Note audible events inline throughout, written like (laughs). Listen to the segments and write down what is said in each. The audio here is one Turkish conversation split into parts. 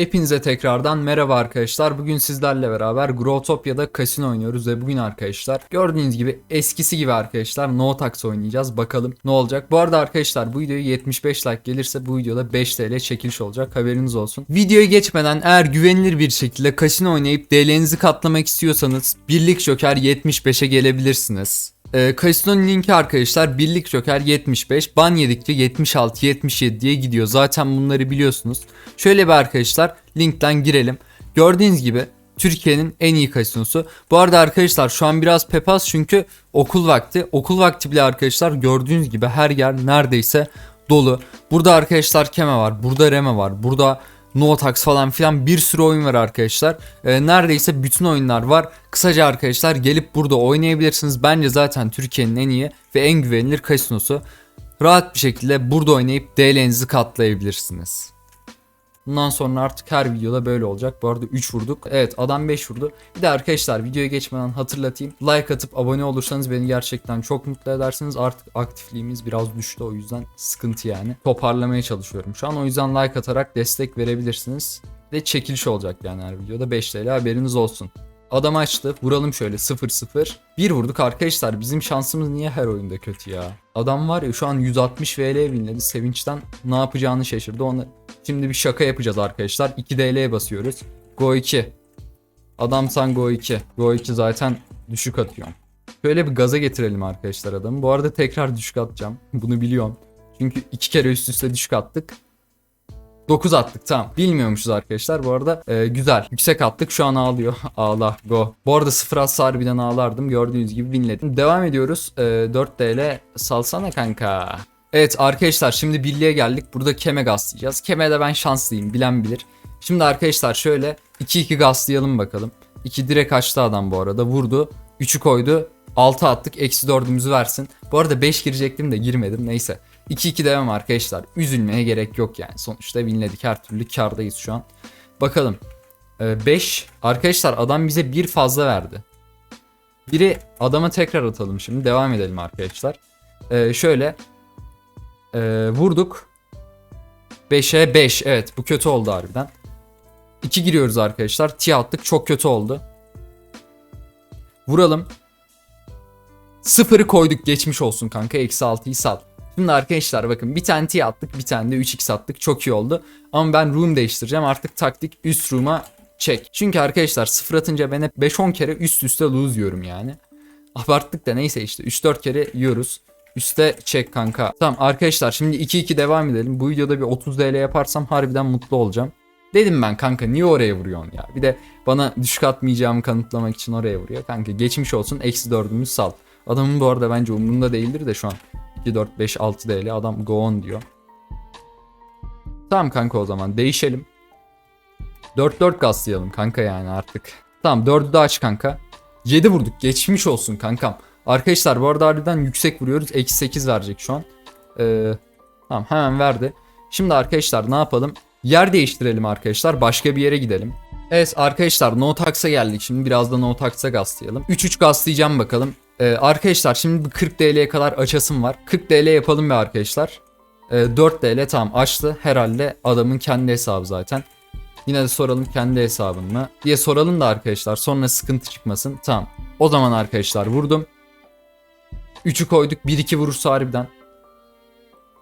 Hepinize tekrardan merhaba arkadaşlar. Bugün sizlerle beraber Growtopia'da kasino oynuyoruz ve bugün arkadaşlar gördüğünüz gibi eskisi gibi arkadaşlar No Tax oynayacağız. Bakalım ne olacak. Bu arada arkadaşlar bu videoya 75 like gelirse bu videoda 5 TL çekiliş olacak. Haberiniz olsun. Videoya geçmeden eğer güvenilir bir şekilde kasino oynayıp DL'nizi katlamak istiyorsanız birlik joker 75'e gelebilirsiniz. Ee, Casino'nun linki arkadaşlar birlik joker 75 ban yedikçe 76 77 diye gidiyor. Zaten bunları biliyorsunuz. Şöyle bir arkadaşlar linkten girelim. Gördüğünüz gibi Türkiye'nin en iyi kasinosu bu arada arkadaşlar şu an biraz pepaz çünkü okul vakti. Okul vakti bile arkadaşlar gördüğünüz gibi her yer neredeyse dolu. Burada arkadaşlar keme var burada reme var burada No Tax falan filan bir sürü oyun var arkadaşlar. Ee, neredeyse bütün oyunlar var. Kısaca arkadaşlar gelip burada oynayabilirsiniz. Bence zaten Türkiye'nin en iyi ve en güvenilir kasinosu. Rahat bir şekilde burada oynayıp DL'nizi katlayabilirsiniz. Bundan sonra artık her videoda böyle olacak. Bu arada 3 vurduk. Evet adam 5 vurdu. Bir de arkadaşlar videoya geçmeden hatırlatayım. Like atıp abone olursanız beni gerçekten çok mutlu edersiniz. Artık aktifliğimiz biraz düştü o yüzden sıkıntı yani. Toparlamaya çalışıyorum şu an. O yüzden like atarak destek verebilirsiniz. Ve çekiliş olacak yani her videoda 5 TL haberiniz olsun. Adam açtı. Vuralım şöyle 0-0. Bir vurduk arkadaşlar. Bizim şansımız niye her oyunda kötü ya? Adam var ya şu an 160 VL winledi. Sevinçten ne yapacağını şaşırdı. Onu şimdi bir şaka yapacağız arkadaşlar. 2 DL'ye basıyoruz. Go 2. Adam san Go 2. Go 2 zaten düşük atıyor. Şöyle bir gaza getirelim arkadaşlar adamı. Bu arada tekrar düşük atacağım. (laughs) Bunu biliyorum. Çünkü iki kere üst üste düşük attık. 9 attık tamam. Bilmiyormuşuz arkadaşlar. Bu arada e, güzel. Yüksek attık. Şu an ağlıyor. (laughs) Ağla. Go. Bu arada 0 atsa harbiden ağlardım. Gördüğünüz gibi winledim. Devam ediyoruz. E, 4 TL salsana kanka. Evet arkadaşlar şimdi birliğe geldik. Burada keme gazlayacağız. Keme de ben şanslıyım. Bilen bilir. Şimdi arkadaşlar şöyle 2-2 gazlayalım bakalım. 2 direkt açtı adam bu arada. Vurdu. 3'ü koydu. 6 attık. Eksi 4'ümüzü versin. Bu arada 5 girecektim de girmedim. Neyse. 2-2 devam arkadaşlar. Üzülmeye gerek yok yani. Sonuçta winledik. Her türlü kardayız şu an. Bakalım. 5. arkadaşlar adam bize bir fazla verdi. Biri adama tekrar atalım şimdi. Devam edelim arkadaşlar. Ee, şöyle. Ee, vurduk. 5'e 5. Evet bu kötü oldu harbiden. 2 giriyoruz arkadaşlar. T attık. Çok kötü oldu. Vuralım. Sıfırı koyduk. Geçmiş olsun kanka. Eksi 6'yı sal. Şimdi arkadaşlar bakın bir tane T attık bir tane de 3x attık çok iyi oldu. Ama ben room değiştireceğim artık taktik üst room'a çek. Çünkü arkadaşlar sıfır atınca ben hep 5-10 kere üst üste lose yiyorum yani. Abarttık da neyse işte 3-4 kere yiyoruz. Üste çek kanka. Tamam arkadaşlar şimdi 2-2 devam edelim. Bu videoda bir 30 DL yaparsam harbiden mutlu olacağım. Dedim ben kanka niye oraya vuruyorsun ya? Bir de bana düşük atmayacağımı kanıtlamak için oraya vuruyor. Kanka geçmiş olsun eksi 4'ümüz sal. Adamın bu arada bence umurunda değildir de şu an. 2, 4, 5, 6 DL adam go on diyor. Tamam kanka o zaman değişelim. 4-4 gazlayalım kanka yani artık. Tamam 4'ü de aç kanka. 7 vurduk geçmiş olsun kankam. Arkadaşlar bu arada harbiden yüksek vuruyoruz. Eksi 8 verecek şu an. Ee, tamam hemen verdi. Şimdi arkadaşlar ne yapalım? Yer değiştirelim arkadaşlar. Başka bir yere gidelim. Evet arkadaşlar No Tax'a geldik. Şimdi biraz da No Tax'a gazlayalım. 3-3 gazlayacağım bakalım. Ee, arkadaşlar şimdi bir 40 TL'ye kadar açasım var. 40 TL yapalım be arkadaşlar. Ee, 4 TL tamam açtı. Herhalde adamın kendi hesabı zaten. Yine de soralım kendi hesabın mı diye soralım da arkadaşlar sonra sıkıntı çıkmasın. Tamam. O zaman arkadaşlar vurdum. 3'ü koyduk. 1-2 vurursa harbiden.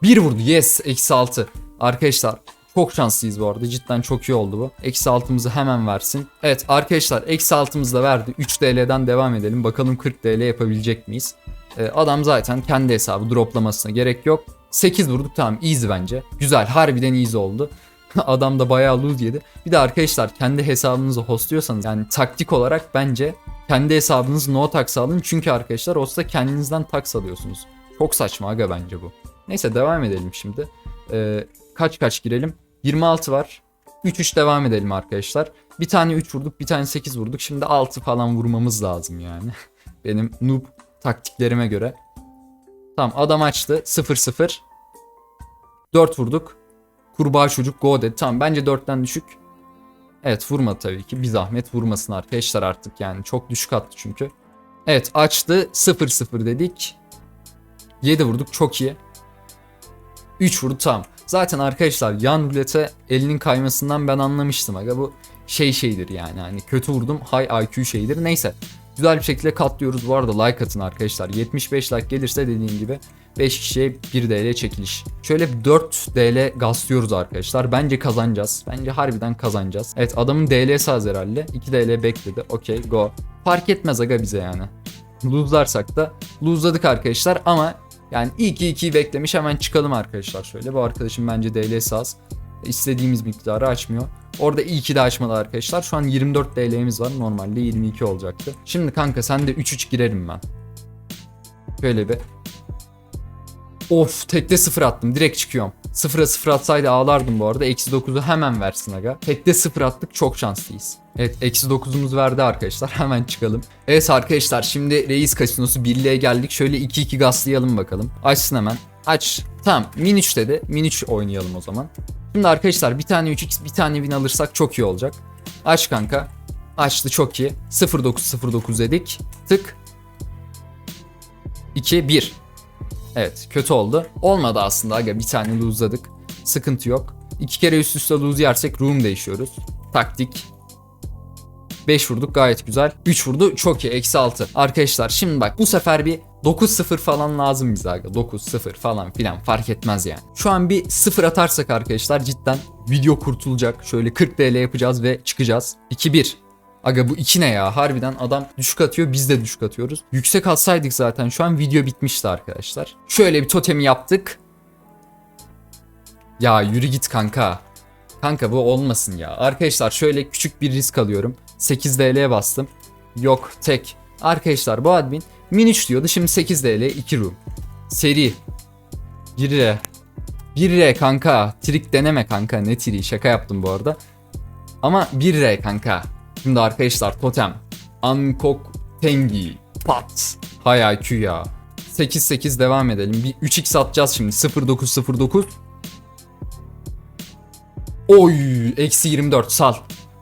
1 vurdu. Yes. Eksi 6. Arkadaşlar çok şanslıyız bu arada. Cidden çok iyi oldu bu. Eksi altımızı hemen versin. Evet arkadaşlar eksi altımızı da verdi. 3 TL'den devam edelim. Bakalım 40 TL yapabilecek miyiz? Ee, adam zaten kendi hesabı droplamasına gerek yok. 8 vurduk tamam easy bence. Güzel harbiden easy oldu. (laughs) adam da bayağı lose yedi. Bir de arkadaşlar kendi hesabınızı hostluyorsanız yani taktik olarak bence kendi hesabınızı no tax alın. Çünkü arkadaşlar host'ta kendinizden tax alıyorsunuz. Çok saçma aga bence bu. Neyse devam edelim şimdi. Ee, kaç kaç girelim? 26 var. 3-3 devam edelim arkadaşlar. Bir tane 3 vurduk, bir tane 8 vurduk. Şimdi 6 falan vurmamız lazım yani. (laughs) Benim noob taktiklerime göre. Tamam adam açtı. 0-0. 4 vurduk. Kurbağa çocuk go dedi. Tamam bence 4'ten düşük. Evet vurmadı tabii ki. Bir zahmet vurmasın arkadaşlar artık yani. Çok düşük attı çünkü. Evet açtı. 0-0 dedik. 7 vurduk çok iyi. 3 vurdu tamam. Zaten arkadaşlar yan rulete elinin kaymasından ben anlamıştım aga bu şey şeydir yani hani kötü vurdum high IQ şeydir neyse. Güzel bir şekilde katlıyoruz bu arada like atın arkadaşlar 75 like gelirse dediğim gibi 5 kişiye 1 DL çekiliş. Şöyle bir 4 DL gaslıyoruz arkadaşlar. Bence kazanacağız. Bence harbiden kazanacağız. Evet adamın DL'si az herhalde. 2 DL bekledi. Okey go. Fark etmez aga bize yani. Lose'larsak da lose'ladık arkadaşlar ama yani iyi ki 2'yi beklemiş hemen çıkalım arkadaşlar şöyle. Bu arkadaşım bence DL'si az. İstediğimiz miktarı açmıyor. Orada iyi ki de açmadı arkadaşlar. Şu an 24 DL'miz var. Normalde 22 olacaktı. Şimdi kanka sen de 3-3 girerim ben. Şöyle bir Of tekte 0 attım direkt çıkıyorum. 0'a 0 atsaydı ağlardım bu arada. Eksi 9'u hemen versin aga. Tekte 0 attık çok şanslıyız. Evet eksi 9'umuz verdi arkadaşlar (laughs) hemen çıkalım. Evet arkadaşlar şimdi Reis Kasinosu birliğe geldik. Şöyle 2-2 gazlayalım bakalım. Açsın hemen. Aç. Tamam min 3 dedi. Min 3 oynayalım o zaman. Şimdi arkadaşlar bir tane 3x bir tane win alırsak çok iyi olacak. Aç kanka. Açtı çok iyi. 0909 dedik. Tık. 2 1. Evet kötü oldu. Olmadı aslında aga bir tane lose'ladık. Sıkıntı yok. İki kere üst üste lose yersek room değişiyoruz. Taktik. 5 vurduk gayet güzel. 3 vurdu çok iyi eksi 6. Arkadaşlar şimdi bak bu sefer bir 9-0 falan lazım bize aga. 9-0 falan filan fark etmez yani. Şu an bir 0 atarsak arkadaşlar cidden video kurtulacak. Şöyle 40 TL yapacağız ve çıkacağız. 2-1. Aga bu 2 ne ya? Harbiden adam düşük atıyor biz de düşük atıyoruz. Yüksek atsaydık zaten şu an video bitmişti arkadaşlar. Şöyle bir totemi yaptık. Ya yürü git kanka. Kanka bu olmasın ya. Arkadaşlar şöyle küçük bir risk alıyorum. 8 DL'ye bastım. Yok tek. Arkadaşlar bu admin min 3 diyordu. Şimdi 8 DL 2 room. Seri. 1 R. 1 R kanka. Trik deneme kanka. Ne tri şaka yaptım bu arada. Ama 1 R kanka. Şimdi arkadaşlar totem. Ankok Tengi. Pat. Hay IQ ya. 8-8 devam edelim. Bir 3x atacağız şimdi. 0909. Oy. Eksi 24 sal.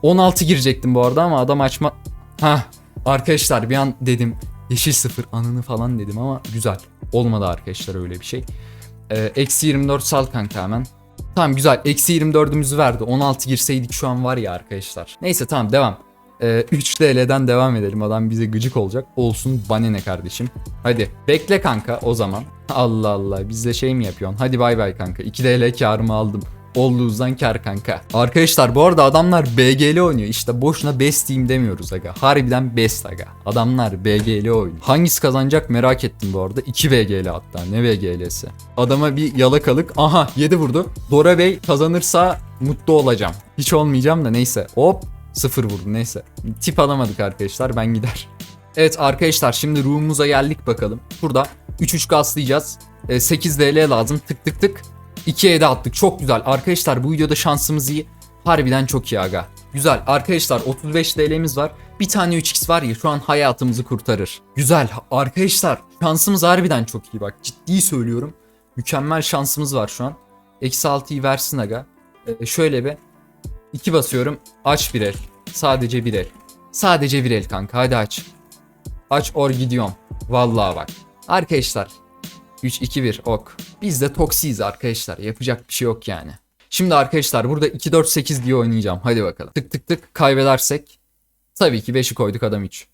16 girecektim bu arada ama adam açma... Hah. Arkadaşlar bir an dedim. Yeşil sıfır anını falan dedim ama güzel. Olmadı arkadaşlar öyle bir şey. Ee, Eksi 24 sal kanka hemen. Tamam güzel. Eksi 24'ümüzü verdi. 16 girseydik şu an var ya arkadaşlar. Neyse tamam devam. Ee, 3 TL'den devam edelim. Adam bize gıcık olacak. Olsun bana ne kardeşim. Hadi bekle kanka o zaman. (laughs) Allah Allah bizde şey mi yapıyorsun? Hadi bay bay kanka. 2 TL karımı aldım. Olduğunuzdan kar kanka. Arkadaşlar bu arada adamlar BGL oynuyor. İşte boşuna best team demiyoruz aga. Harbiden best aga. Adamlar BGL oynuyor. Hangisi kazanacak merak ettim bu arada. 2 BGL hatta. Ne BGL'si? Adama bir yalakalık. Aha 7 vurdu. Dora Bey kazanırsa mutlu olacağım. Hiç olmayacağım da neyse. Hop 0 vurdu neyse. Tip alamadık arkadaşlar ben gider. Evet arkadaşlar şimdi room'umuza geldik bakalım. Burada 3-3 gaslayacağız. E, 8 DL lazım tık tık tık. 2'ye de attık çok güzel. Arkadaşlar bu videoda şansımız iyi. Harbiden çok iyi aga. Güzel arkadaşlar 35 TL'miz var. Bir tane 3x var ya şu an hayatımızı kurtarır. Güzel arkadaşlar şansımız harbiden çok iyi bak ciddi söylüyorum. Mükemmel şansımız var şu an. Eksi 6'yı versin aga. E, şöyle bir 2 basıyorum. Aç bir el. Sadece bir el. Sadece bir el kanka hadi aç. Aç or gidiyorum. Vallahi bak. Arkadaşlar 3 2 1 ok. Biz de toksiyiz arkadaşlar. Yapacak bir şey yok yani. Şimdi arkadaşlar burada 2 4 8 diye oynayacağım. Hadi bakalım. Tık tık tık kaybedersek tabii ki 5'i koyduk adam 3.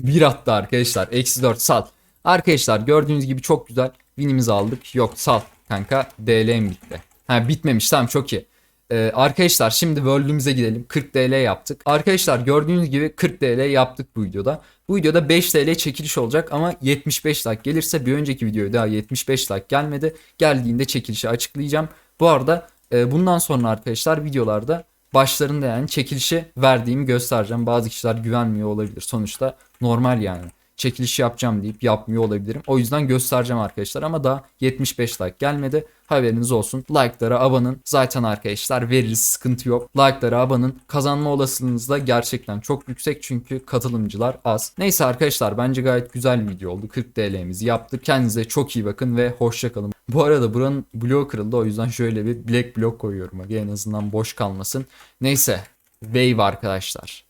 1 attı arkadaşlar. Eksi 4 sal. Arkadaşlar gördüğünüz gibi çok güzel. Winimizi aldık. Yok sal kanka. DL'm bitti. Ha bitmemiş tamam çok iyi. Ee, arkadaşlar şimdi World'ümüze gidelim. 40 TL yaptık. Arkadaşlar gördüğünüz gibi 40 TL yaptık bu videoda. Bu videoda 5 TL çekiliş olacak ama 75 like gelirse bir önceki videoya daha 75 like gelmedi. Geldiğinde çekilişi açıklayacağım. Bu arada e, bundan sonra arkadaşlar videolarda başlarında yani çekilişi verdiğimi göstereceğim. Bazı kişiler güvenmiyor olabilir. Sonuçta normal yani çekiliş yapacağım deyip yapmıyor olabilirim. O yüzden göstereceğim arkadaşlar ama daha 75 like gelmedi. Haberiniz olsun. Like'lara abanın. Zaten arkadaşlar veririz sıkıntı yok. Like'lara abanın. Kazanma olasılığınız da gerçekten çok yüksek çünkü katılımcılar az. Neyse arkadaşlar bence gayet güzel bir video oldu. 40 TL'mizi yaptık. Kendinize çok iyi bakın ve hoşçakalın. Bu arada buranın bloğu kırıldı o yüzden şöyle bir black blok koyuyorum. En azından boş kalmasın. Neyse. Wave arkadaşlar.